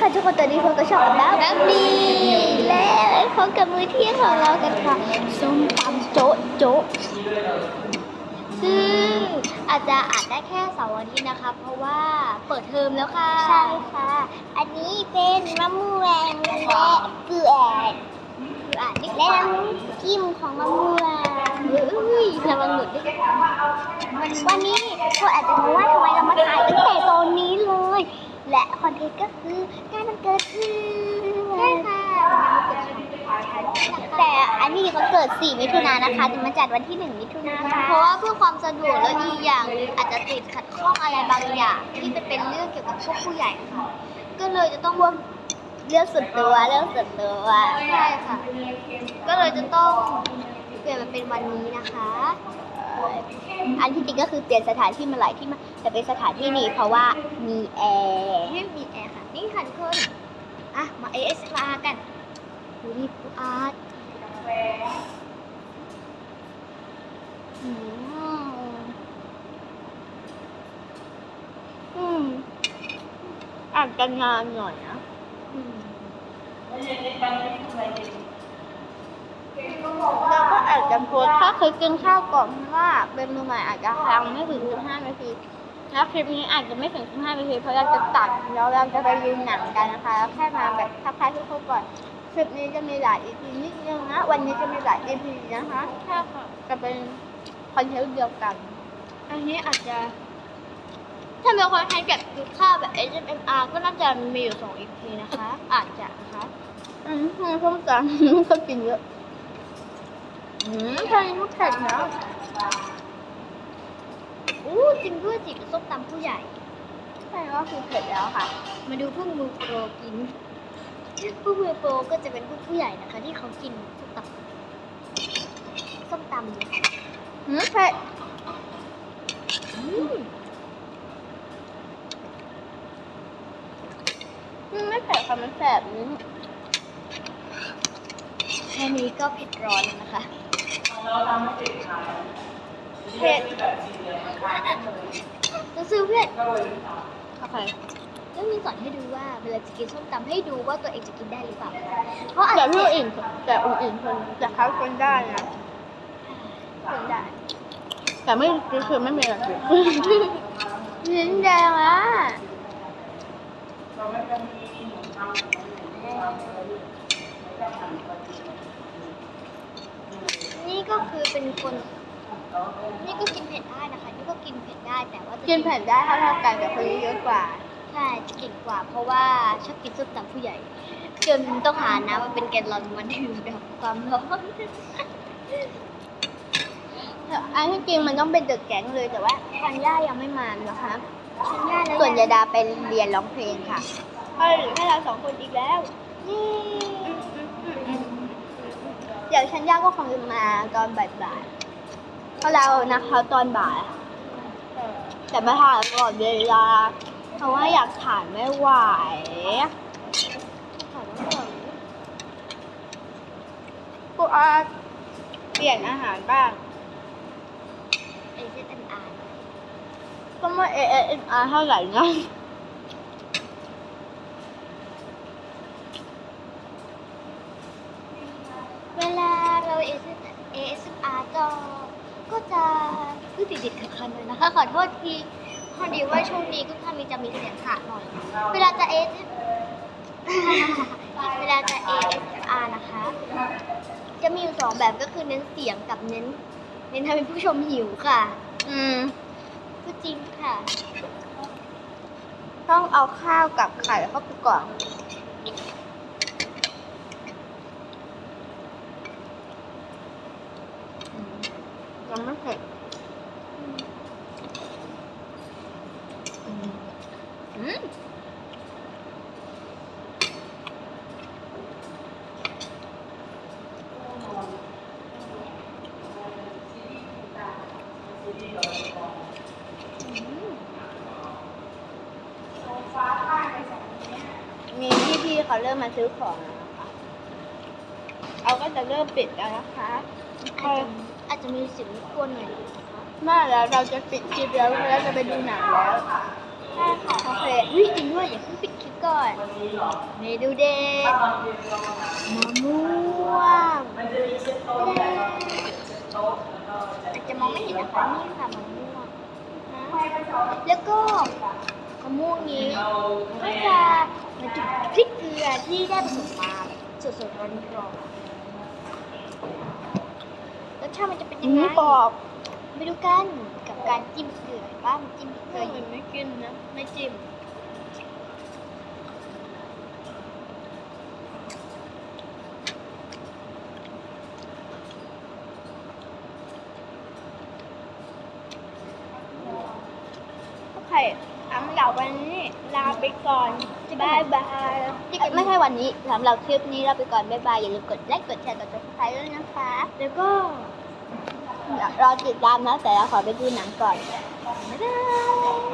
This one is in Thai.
ค่ะทุกคนตอนนี้พบกับช่องอันดับแบบนี้และพบกับมือเที่ยงของเรากันค่ะส้มตำโจ๊ะโจ๊ะซึ่งอาจจะอ่านได้แค่เสาร์อาทิตย์นะคะ เพราะว่าเปิดเทอมแล้วค่ะ ใช่ค่ะ อันนี้เป็นมะม่วงและเกลือคืออ่านนี่และน้ำจิ้มของมะม่วงเฮ้ยระวังหลุดด้วยวันนี้พวกอาจจะงงว่าทำไมเรามาถ่ายตั้งแต่ตอนนี้เลย และคอนเทนต์ก็คืองานมันเกิดขึ้นใช่ค่ะแต่อันนี้เขาเกิด 4 มิถุนายนนะคะแต่มาจัดวันที่ 1 มิถุนายนเพราะว่าเพื่อความสะดวกแล้วอีกอย่างหนึ่งอาจจะติดขัดข้องอะไรบางอย่าง ที่เป็นเป็นเรื่องเกี่ยวกับพวกผู้ใหญ่ค่ะ ก็เลยจะต้องว่าเรื่องส่วนตัวเรื่องส่วนตัวใช่ค่ะ ก็เลยจะต้องเปลี่ยนมาเป็นวันนี้นะคะ อันที่จริงก็คือเปลี่ยนสถานที่มาหลายที่มากแต่เป็นสถานที่นี้เพราะว่ามีแอร์ให้มีแอร์ค่ะ นี่ค่ะทุกคน อะ มา ASMR กันดูนี่ปูอาร์ตอืมอืมอ่านกันงานหน่อยนะอืมแล้วก็อา อาจจะโพสต์ถ้าเคยกินข้าวก่องเพราะว่าเป็นมือใหม่อาจจะฟังไม่ถึง15นาทีแล้วคลิปนี้อาจจะไม่ถึง15นาทีเพราะเราจะตัดแล้วเราจะไปยืนหนังกันนะคะแล้วแค่มาแบบทักทายทุกคนก่อนคลิปนี้จะมีหลาย EP นิดนึงนะวันนี้จะมีหลาย EP นะคะใช่ค่ะจะเป็นคอนเทนต์เดียวกัน อันนี้อาจจะ ถ้าเป็นคอนเทนต์แบบกินข้าวแบบ ASMR ก็น่าจะมีอยู่สอง EP นะคะ อาจจะนะคะอืมส้มตำก็กินเยอะ อืมใช่ลูกแข็งแล้วอู้จริงด้วยจิเป็นส้มตำผู้ใหญ่ใช่ก็คือเผ็ดแล้วค่ะ มาดูพวกมือโปรกิน พวกมือโปรก็จะเป็นพวกผู้ใหญ่นะคะ ที่เขากินส้มตำส้มตำอยู่ค่ะหืมเผ็ดอืมอืมไม่เผ็ดค่ะมันแสบนิดแค่นี้ก็เผ็ดร้อน แล้วนะคะเผ็ดจะซื้อเพื่อนโอเคก็มีสอนให้ดูว่าเวลาจะกินส้มตำให้ดูว่าตัวเองจะกินได้หรือเปล่าเพราะอาจแต่จะพี่อื่นแต่อื่นอื่นคนแต่เขาคนได้นะกินได้แต่ไม่คือไม่มีอะไรกินลิ้นแดงอะนี่ก็ คือเป็นคน นี่ก็กินเผ็ดได้นะคะ นี่ก็กินเผ็ดได้แต่ว่าจะกินเผ็ดได้เท่าเท่าๆกันแต่คนนี้เยอะกว่า ใช่จะเก่งกว่า เพราะว่าชอบกินส้มตำผู้ใหญ่จนต้องหาน้ำมาเป็นแกลลอนมาดื่มดับความร้อนอันที่จริงมันต้องเป็นเดอะแก๊งเลยแต่ว่าทันย่ายังไม่มานะคะฉันย่าแล้วส่วนยาดาไปเรียนร้องเพลงค่ะก็เหลือแค่เราสองคนอีกแล้ว นี่ เดี๋ยวชันย่าก็คงจะมาตอนบ่ายๆเพราะเรานัดเขาตอนบ่ายแต่มาถ่ายก่อนเวลาเพราะว่าอยากถ่ายไม่ไหวกูอาเปลี่ยนอาหารบ้างเอเจนต์อาร์ก็ไม่ ASMR เท่าไหร่นะ เวลาเราเอ เจนต์เอก็ก็จะพูดติดๆขัดๆเลยนะคะขอโทษทีพอดีว่าช่วงนี้ก็ท่ามีจะมีเสียงขาดหน่อย เวลาจะเอเจนเวลาจะ ASMR นะคะ จะมีอยู่สองแบบก็คือเน้นเสียงกับเน้น เน้นทำให้ผู้ชมหิวค่ะ อืมก็จริงค่ะ ต้องเอาข้าวกับไข่เข้าไปก่อนอืมยังไม่ เสร็จอืมมีพี่ๆเขาเริ่มมาซื้อของแล้ว เอาก็จะเริ่มปิดแล้วนะคะอาจจะอาจจะมีเสียงรบกวนหน่อยนะคะมาแล้วเราจะปิดคลิปแล้วแล้วจะไปดูหนังแล้วใช่ค่ะโอเคเฮ้ยจริงด้วยอย่าเพิ่งปิดคลิปก่อนเมนูเด็ดมะม่วงอาจจะมองไม่เห็นนะคะนี่ค่ะมะม่วงนะแล้วก็มะม่วงนี้ก็จะบรรจุพริกเกลือที่ได้ผสมมาสดๆร้อนๆร สชาติมันจะเป็นยังไงนี่ปอกไปดูกันกับการจิ้มเกลือบ้างจิ้มเกลืออยู่ไม่กินนะไม่จิ้มโอเคสำหรับวันนี้ลาไปก่อนบายบายไม่ใช่วันนี้สำหรับคลิปนี้ลาไปก่อนบายบายอย่าลืมกดไลค์กดแชร์กด subscribe ด้วยนะคะ แล้วก็ รอติดตามนะแต่เราขอไปดูหนังก่อนบ๊ายบาย